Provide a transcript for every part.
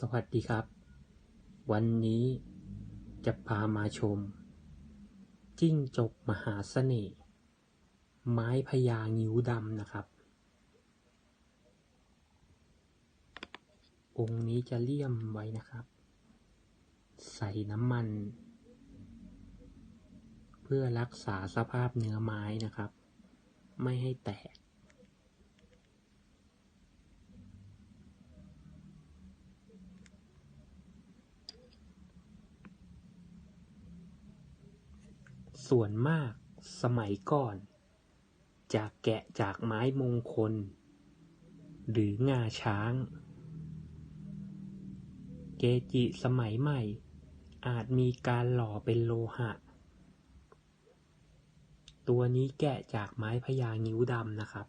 สวัสดีครับ วันนี้จะพามาชม จิ้งจกมหาเสน่ห์ไม้พญางิ้วดำนะครับ องค์นี้จะเลี่ยมไว้นะครับ ใส่น้ำมัน เพื่อรักษาสภาพเนื้อไม้นะครับ ไม่ให้แตก ส่วนมากสมัยก่อน จะแกะจากไม้มงคล หรืองาช้าง เกจิสมัยใหม่ อาจมีการหล่อเป็นโลหะ ตัวนี้แกะจากไม้พญางิ้วดำนะครับ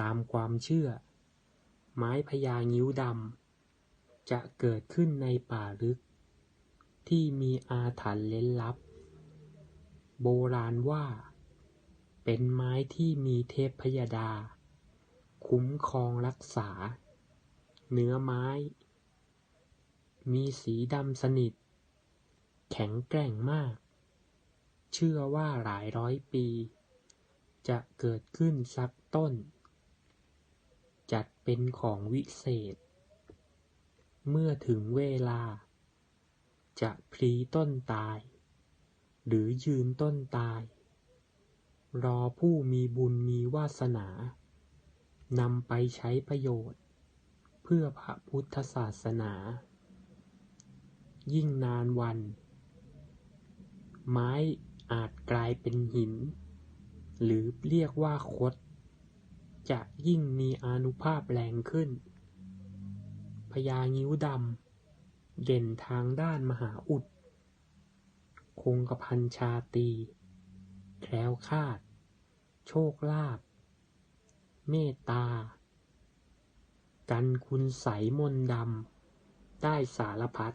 ตามความเชื่อ ไม้พญางิ้วดำจะเกิดขึ้นในป่าลึกที่มีอาถรรพ์เล้นลับ โบราณว่า เป็นไม้ที่มีเทพพยดา คุ้มครองรักษา เนื้อไม้ มีสีดำสนิท แข็งแกร่งมาก เชื่อว่าหลายร้อยปี จะเกิดขึ้นสักต้น จัดเป็นของวิเศษ เมื่อถึงเวลา จะพลีต้นตาย หรือยืนต้นตาย รอผู้มีบุญมีวาสนานำไปใช้ประโยชน์ เพื่อพระพุทธศาสนา ยิ่งนานวัน ไม้อาจกลายเป็นหิน หรือเรียกว่าคด จะยิ่งมีอนุภาพแรงขึ้นพญางิ้วดำเด่นทางด้านมหาอุด คงกระพันชาตี แคล้วคาด โชคลาภ เมตตา กันคุณใสยมนต์ดำ ได้สารพัด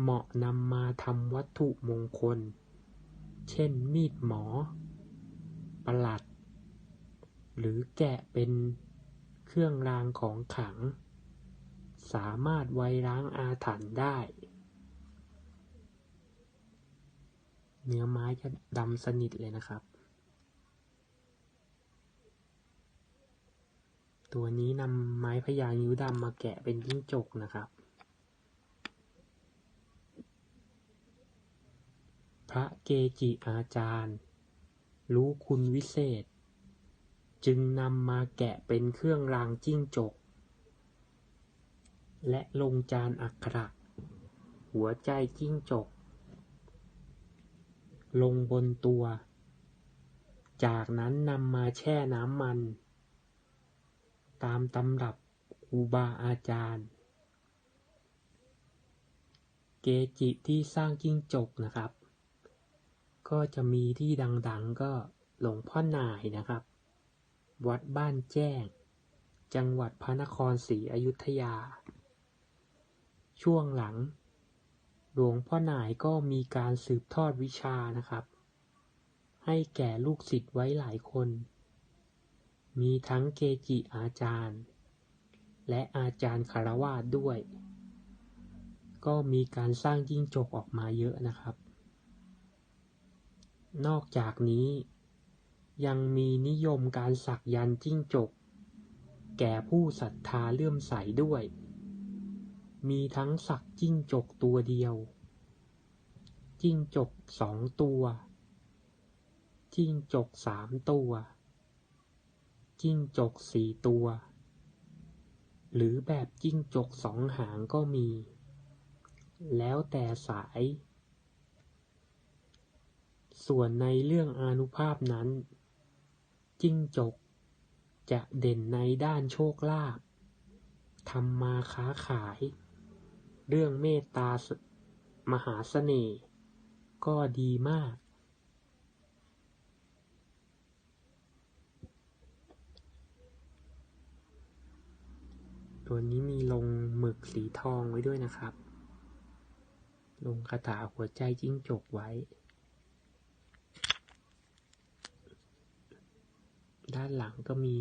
เหมาะนำมาทำวัตถุมงคล เช่นมีดหมอ ประหลัด หรือแกะเป็นเครื่องรางของขลัง สามารถไว้ล้างอาถรรพ์ได้ เนื้อไม้จะดำสนิทเลยนะครับ ตัวนี้นำไม้พญางิ้วดำมาแกะเป็นจิ้งจกนะครับ พระเกจิอาจารย์ รู้คุณวิเศษ จึงนำมาแกะเป็นเครื่องรางจิ้งจก และลงจานอักขระหัวใจจิ้งจก ลงบนตัว จากนั้นนำมาแช่น้ำมัน ตามตำรับครูบาอาจารย์ เกจิที่สร้างจิ้งจกนะครับ ก็จะมีที่ดังๆก็หลวงพ่อหน่ายนะครับ วัดบ้านแจ้ง จังหวัดพระนครศรีอยุธยา ช่วงหลัง หลวงพ่อหน่ายก็มีการสืบทอดวิชานะครับ ให้แก่ลูกศิษย์ไว้หลายคน มีทั้งเกจิอาจารย์ และอาจารย์คารวาสด้วย ก็มีการสร้างจิ้งจกออกมาเยอะนะครับ นอกจากนี้ยังมีนิยมการสักยันต์จิ้งจก แก่ผู้ศรัทธาเลื่อมใสด้วย มีทั้งสักจิ้งจกตัวเดียว จิ้งจกสองตัว จิ้งจกสามตัว จิ้งจกสี่ตัว หรือแบบจิ้งจกสองหางก็มี แล้วแต่สาย ส่วนในเรื่องอนุภาพนั้น จิ้งจกจะเด่นในด้านโชคลาภทำมาค้าขาย เรื่องเมตตามหาเสน่ห์ก็ดีมาก ตัวนี้มีลงหมึกสีทองไว้ด้วยนะครับ ลงคาถาหัวใจจิ้งจกไว้ ด้านหลังก็มี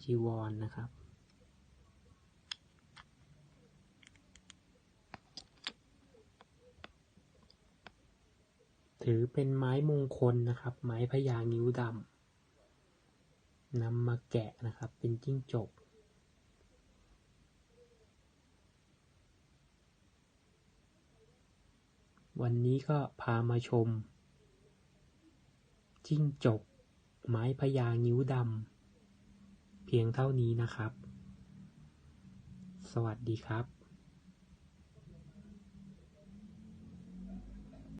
จีวรนนะครับ ถือเป็นไม้มงคลนะครับ ไม้พญางิ้วดำนำมาแกะนะครับ เป็นจิ้งจก วันนี้ก็พามาชม จิ้งจก ไม้พญางิ้วดำเพียงเท่านี้นะครับ สวัสดีครับ